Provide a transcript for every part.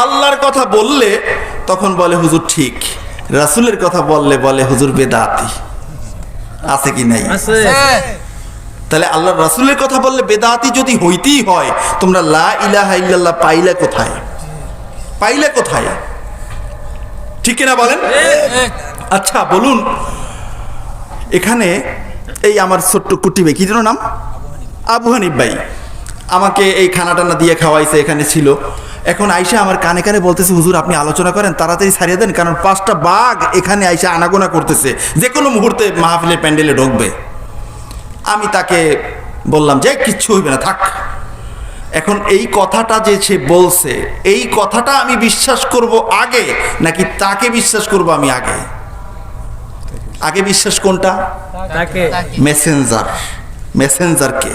আল্লাহর কথা বললে তখন বলে হুজুর ঠিক। রাসূলের কথা বললে বলে হুজুর বেদাতি। আছে কি নাই? তাহলে আল্লাহ রাসূলের কথা বললে বেদাতি যদি হইতেই হয় তোমরা লা ইলাহা ইল্লাল্লাহ পাইলে কোথায়? পাইলে কোথায়? ঠিক কিনা বলেন? আচ্ছা বলুন। এখানে এই আমার ছোট্ট কুটিবে কি যেন নাম? আবু হানিফ ভাই। আমাকে এই খানা টানা দিয়ে খাওয়াইছে এখানে ছিল। এখন আইসা আমার কানে কানে বলতেছে হুজুর আপনি আলোচনা করেন তাড়াতাড়ি ছাড়িয়ে দেন কারণ পাঁচটা বাঘ এখানে আইসা আনাগোনা করতেছে। যে কোনো মুহূর্তে মাহফিলের প্যান্ডেলে ঢুকবে। আমি তাকে বললাম যে কিচ্ছু হইবে না থাক। এখন এই কথাটা যে সে বলছে এই কথাটা আমি বিশ্বাস করব আগে নাকি তাকে বিশ্বাস করব আমি আগে? আগে বিশ্বাস কোনটা? মেসেঞ্জার মেসেঞ্জারকে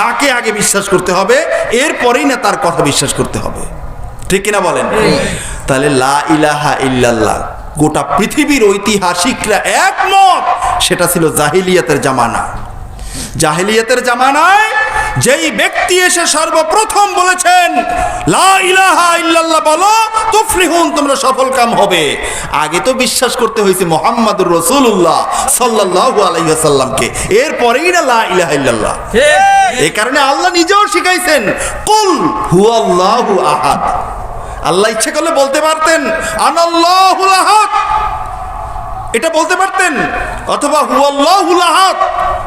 তাকে আগে বিশ্বাস করতে হবে এরপরেই না তার কথা বিশ্বাস করতে হবে। ঠিক কিনা বলেন? তাহলে লা ইলাহা ইল্লাল্লাহ গোটা পৃথিবীর ঐতিহাসিকরা একমত সেটা ছিল জাহিলিয়াতের জামানা। জাহিলিয়াতের জামানায় যেই ব্যক্তি এসে সর্বপ্রথম বলেছেন লা ইলাহা ইল্লাল্লাহ বলো তুফলিহুন তোমরা সফল কাম হবে। আগে তো বিশ্বাস করতে হয়েছে মোহাম্মদুর রসুল্লাহ সাল্লাল্লাহু আলাইহি ওয়াসাল্লামকে। এরপরেই না লা ইলাহা ইল্লাল্লাহ। এই কারণে আল্লাহ নিজেও শিখাইছেন কুল হুয়াল্লাহু আহাদ আল্লাহ ইচ্ছে করলে বলতে পারতেন আনাল্লাহুল আহাদ এটা বলতে পারতেন অথবা হুয়াল্লাহুল আহাদ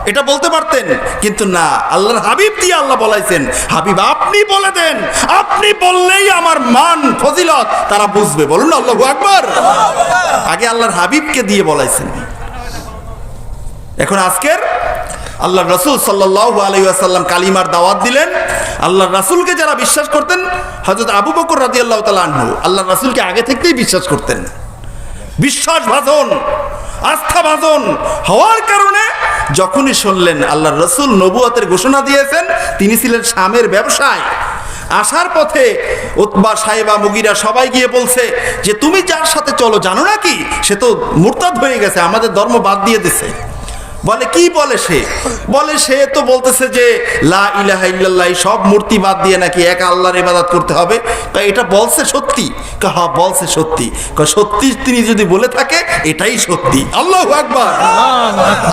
এটা বলতে পারতেন, কিন্তু না, আল্লাহর হাবিব দিয়ে আল্লাহ বলাইছেন, হাবিব আপনি বলে দেন, আপনি বললেই আমার মান, ফজিলত, তারা বুঝবে। বলুন আল্লাহু আকবার। আগে আল্লাহর হাবিবকে দিয়ে বলাইছেন। এখন আজকের আল্লাহ রসুল সাল্লাহ আলাইসাল্লাম কালিমার দাওয়াত দিলেন। আল্লাহ রাসুলকে যারা বিশ্বাস করতেন হজরত আবু বকর রাজি আল্লাহ তালু আল্লাহ রাসুলকে আগে থেকেই বিশ্বাস করতেন। বিশ্বাস ভাজন আস্থা ভাজন হওয়ার কারণে যখনই শুনলেন আল্লাহ রসুল নবুয়াতের ঘোষণা দিয়েছেন, তিনি ছিলেন স্বামের ব্যবসায়। আসার পথে উতবা সাহেবা মুগিরা সবাই গিয়ে বলছে যে, তুমি যার সাথে চলো, জানো নাকি সে তো মুরতাদ হয়ে গেছে, আমাদের ধর্ম বাদ দিয়ে দিছে। বলে, কি বলে সে? বলে, সে তো বলতেছে যে, লা ইলাহা ইল্লাল্লাহ সব মূর্তি বাদ দিয়ে নাকি এক আল্লাহর ইবাদত করতে হবে? তা এটা বলছে সত্যি। কা হ্যাঁ বলছে সত্যি। সত্যি তিনি যদি বলে থাকে এটাই সত্যি। আল্লাহ আকবার।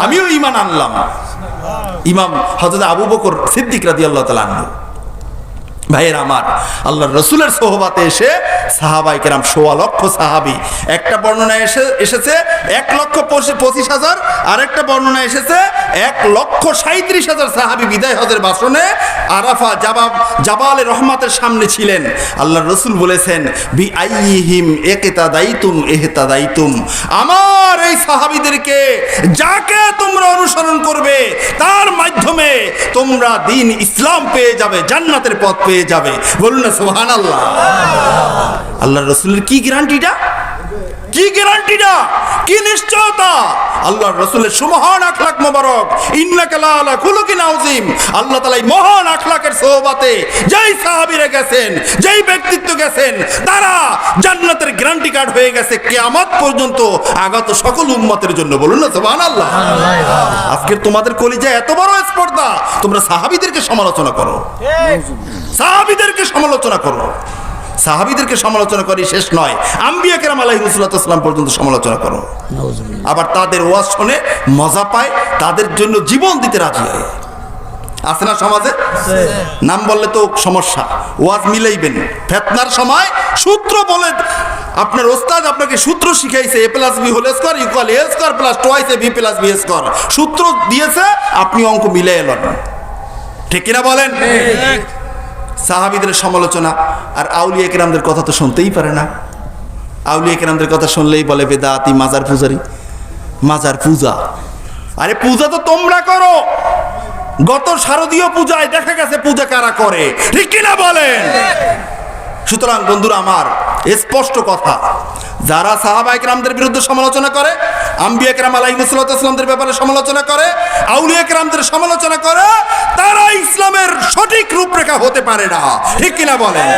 আমিও ইমান আনলাম। ইমাম হজরত আবু বকর সিদ্দিক রাজি আল্লাহ তালা ভাইয়ের আমার আল্লাহ রসুলের সোহবাতে এসে সাহাবাই কেরাম সোয়া লক্ষ সাহাবি, একটা বর্ণনায় এসে, এসেছে এক লক্ষ পঁচিশ- হাজার আর একটা বর্ণনায় এসেছে এক লক্ষ সাঁত্রিশ হাজার সাহাবি বিদায় হজের বাসনে আরাফা জাবাব, জাবালে রহমাতের সামনে ছিলেন। আল্লাহ রসুল বলেছেন, বি আইহিম একেতা দায়িতুম এহেতা দায়িতুম আমার এই সাহাবিদেরকে যাকে অনুসরণ করবে। তার মাধ্যমে তোমরা দিন ইসলাম পেয়ে যাবে, জান্নাতের পথ পেয়ে যাবে। বলুন না সোহান আল্লাহ আল্লাহ রসুলের কি গ্যারান্টিটা কি গ্যারান্টিটা কি নিশ্চয়তা? আল্লাহ রসুলের সুমহান আখলাক মোবারক। ইন্নাকালা আলা খুলুকিন আউজিম আল্লাহ তাআলা এই মহান আখলাকের সোহবাতে যেই সাহাবীরা গেছেন যেই ব্যক্তিত্ব গেছেন তারা জান্নাতের গ্যারান্টি কার্ড হয়ে গেছে কিয়ামত পর্যন্ত আগত সকল উম্মতের জন্য। বলুন না সুবহানাল্লাহ। আজকের তোমাদের কলিজা এত বড় স্পর্ধা তোমরা সাহাবীদেরকে সমালোচনা করো। সাহাবীদেরকে সমালোচনা করো। সাহাবীদেরকে সমালোচনা করি শেষ নয়। আম্বিয়া কেরাম আলাহি রসুল্লাহাম পর্যন্ত সমালোচনা করো। আবার তাদের ওয়াজ শুনে মজা পায় তাদের জন্য জীবন দিতে রাজি হয়। আছে না সমাজে? নাম বললে তো সমস্যা। ওয়াজ মিলাইবেন। ফেতনার সময় সূত্র বলে আপনার ওস্তাদ আপনাকে সূত্র শিখাইছে A plus B whole square equal A square plus twice A B plus B square. সূত্র দিয়েছে আপনি অঙ্ক মিলে এলেন ঠিক কিনা বলেন? সাহাবিদের সমালোচনা, আর আউলিয়া কেরামদের কথা তো শুনতেই পারে না। আউলিয়া কেরামদের কথা শুনলেই বলে, বেদাতি মাজার পূজারি, মাজার পূজা। আরে, পূজা তো তোমরা করো। গত শারদীয় পূজায় দেখা গেছে, পূজা কারা করে? ঠিক কিনা বলেন? সুতরাং বন্ধুরা আমার স্পষ্ট কথা, যারা সাহাবা রামদের বিরুদ্ধে সমালোচনা করে, আম্বিয়া একরাম আলাইমুসলামদের ব্যাপারে সমালোচনা করে, আউলিয়া একরামদের সমালোচনা করে, তারা ইসলামের সঠিক রূপরেখা হতে পারে না। ঠিক কিনা বলেন?